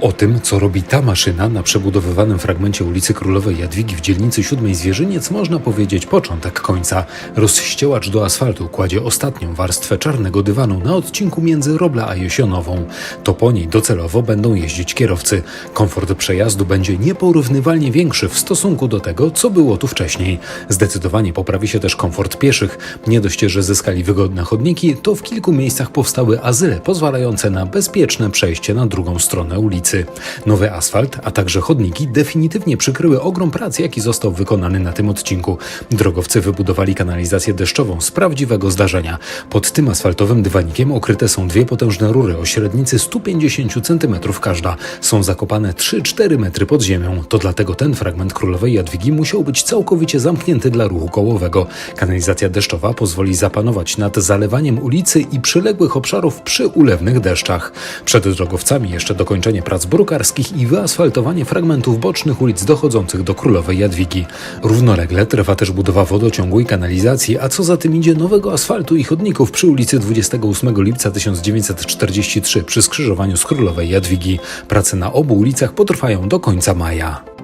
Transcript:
O tym, co robi ta maszyna na przebudowywanym fragmencie ulicy Królowej Jadwigi w dzielnicy Siódmej Zwierzyniec można powiedzieć początek końca. Rozściełacz do asfaltu kładzie ostatnią warstwę czarnego dywanu na odcinku między Robla a Jesionową. To po niej docelowo będą jeździć kierowcy. Komfort przejazdu będzie nieporównywalnie większy w stosunku do tego, co było tu wcześniej. Zdecydowanie poprawi się też komfort pieszych. Nie dość, że zyskali wygodne chodniki, to w kilku miejscach powstały azyle pozwalające na bezpieczne przejście na drugą stronę ulicy. Nowy asfalt, a także chodniki definitywnie przykryły ogrom prac, jaki został wykonany na tym odcinku. Drogowcy wybudowali kanalizację deszczową z prawdziwego zdarzenia. Pod tym asfaltowym dywanikiem okryte są dwie potężne rury o średnicy 150 cm każda. Są zakopane 3-4 metry pod ziemią. To dlatego ten fragment Królowej Jadwigi musiał być całkowicie zamknięty dla ruchu kołowego. Kanalizacja deszczowa pozwoli zapanować nad zalewaniem ulicy i przyległych obszarów przy ulewnych deszczach. Przed drogowcami jeszcze dokończenie prac brukarskich i wyasfaltowanie fragmentów bocznych ulic dochodzących do Królowej Jadwigi. Równolegle trwa też budowa wodociągu i kanalizacji, a co za tym idzie nowego asfaltu i chodników przy ulicy 28 lipca 1943 przy skrzyżowaniu z Królowej Jadwigi. Prace na obu ulicach potrwają do końca maja.